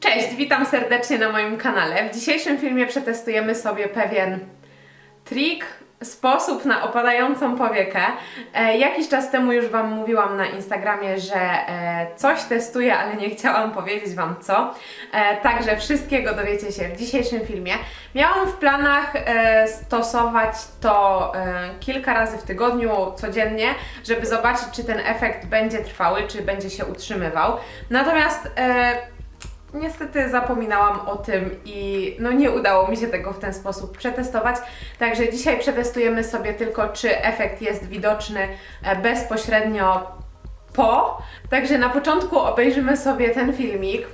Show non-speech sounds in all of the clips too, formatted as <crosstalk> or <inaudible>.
Cześć, witam serdecznie na moim kanale. W dzisiejszym filmie przetestujemy sobie pewien trik, sposób na opadającą powiekę. E, jakiś czas temu już Wam mówiłam na Instagramie, że e, coś testuję, ale nie chciałam powiedzieć Wam co. E, także wszystkiego dowiecie się w dzisiejszym filmie. Miałam w planach e, stosować to e, kilka razy w tygodniu, codziennie, żeby zobaczyć, czy ten efekt będzie trwały, czy będzie się utrzymywał. Natomiast e, Niestety zapominałam o tym i no nie udało mi się tego w ten sposób przetestować. Także dzisiaj przetestujemy sobie tylko, czy efekt jest widoczny e, bezpośrednio po. Także na początku obejrzymy sobie ten filmik.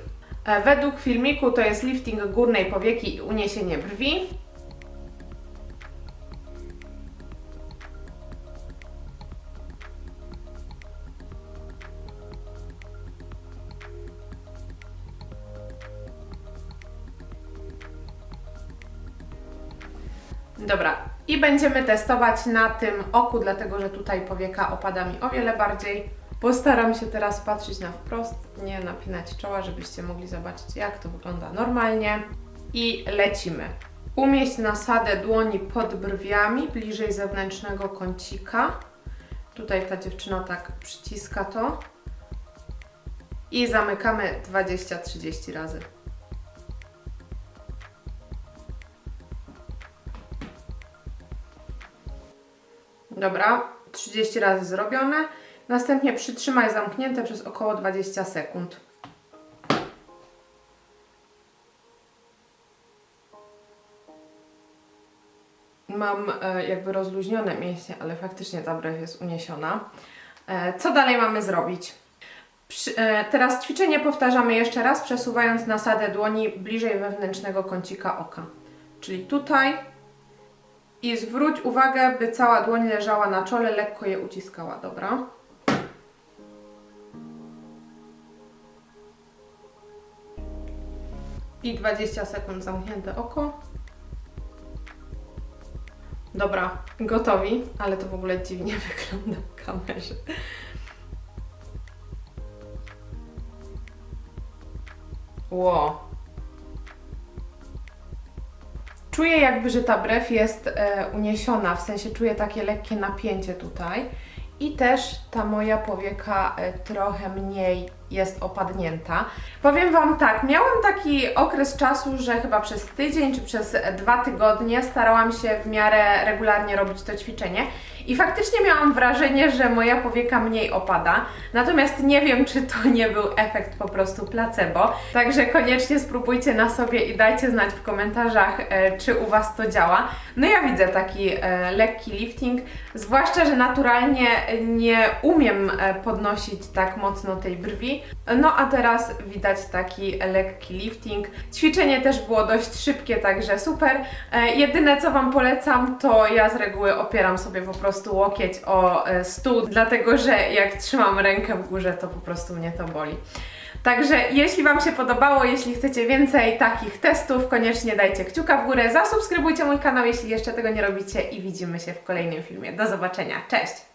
E, Według filmiku to jest lifting górnej powieki i uniesienie brwi. Dobra, i będziemy testować na tym oku, dlatego że tutaj powieka opada mi o wiele bardziej. Postaram się teraz patrzeć na wprost, nie napinać czoła, żebyście mogli zobaczyć, jak to wygląda normalnie. I lecimy. Umieść nasadę dłoni pod brwiami, bliżej zewnętrznego kącika. Tutaj ta dziewczyna tak przyciska to. I zamykamy 20-30 razy. Dobra, 30 razy zrobione. Następnie przytrzymaj zamknięte przez około 20 sekund. Mam e, jakby rozluźnione mięśnie, ale faktycznie ta brew jest uniesiona. E, co dalej mamy zrobić? E, teraz ćwiczenie powtarzamy jeszcze raz, przesuwając nasadę dłoni bliżej wewnętrznego kącika oka. Czyli tutaj, i zwróć uwagę, by cała dłoń leżała na czole, lekko je uciskała, dobra? I 20 sekund zamknięte oko. Dobra, gotowi, ale to w ogóle dziwnie <laughs> wygląda w kamerze. Ło. Czuję jakby, że ta brew jest e, uniesiona, w sensie czuję takie lekkie napięcie tutaj. I też ta moja powieka e, trochę mniej jest opadnięta. Powiem Wam tak, miałam taki okres czasu, że chyba przez tydzień czy przez dwa tygodnie starałam się w miarę regularnie robić to ćwiczenie i faktycznie miałam wrażenie, że moja powieka mniej opada. Natomiast nie wiem, czy to nie był efekt po prostu placebo. Także koniecznie spróbujcie na sobie i dajcie znać w komentarzach, e, czy u Was to działa. No ja widzę taki e, lekki lifting, zwłaszcza, że naturalnie nie umiem e, podnosić tak mocno tej brwi. No a teraz widać taki lekki lifting. Ćwiczenie też było dość szybkie, także super. E, jedyne co Wam polecam, to ja z reguły opieram sobie po prostu łokieć o e, stół, dlatego że jak trzymam rękę w górze, to po prostu mnie to boli. Także jeśli Wam się podobało, jeśli chcecie więcej takich testów, koniecznie dajcie kciuka w górę, zasubskrybujcie mój kanał, jeśli jeszcze tego nie robicie i widzimy się w kolejnym filmie. Do zobaczenia, cześć!